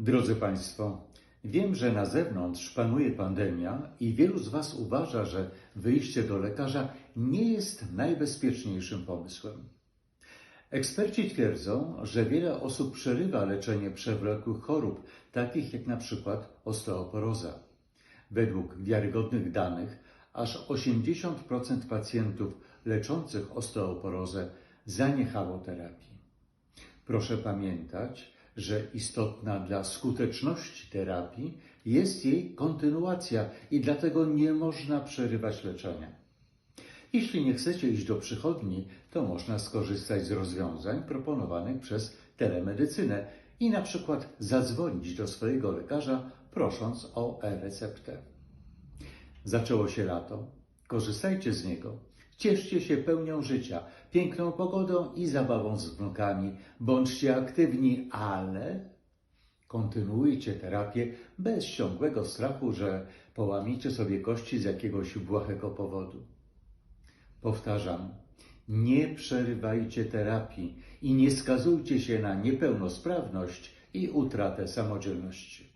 Drodzy Państwo, wiem, że na zewnątrz panuje pandemia i wielu z Was uważa, że wyjście do lekarza nie jest najbezpieczniejszym pomysłem. Eksperci twierdzą, że wiele osób przerywa leczenie przewlekłych chorób, takich jak na przykład osteoporoza. Według wiarygodnych danych, aż 80% pacjentów leczących osteoporozę zaniechało terapii. Proszę pamiętać, że istotna dla skuteczności terapii jest jej kontynuacja i dlatego nie można przerywać leczenia. Jeśli nie chcecie iść do przychodni, to można skorzystać z rozwiązań proponowanych przez telemedycynę i na przykład zadzwonić do swojego lekarza prosząc o e-receptę. Zaczęło się lato. Korzystajcie z niego. Cieszcie się pełnią życia, piękną pogodą i zabawą z wnukami. Bądźcie aktywni, ale kontynuujcie terapię bez ciągłego strachu, że połamiecie sobie kości z jakiegoś błahego powodu. Powtarzam, nie przerywajcie terapii i nie skazujcie się na niepełnosprawność i utratę samodzielności.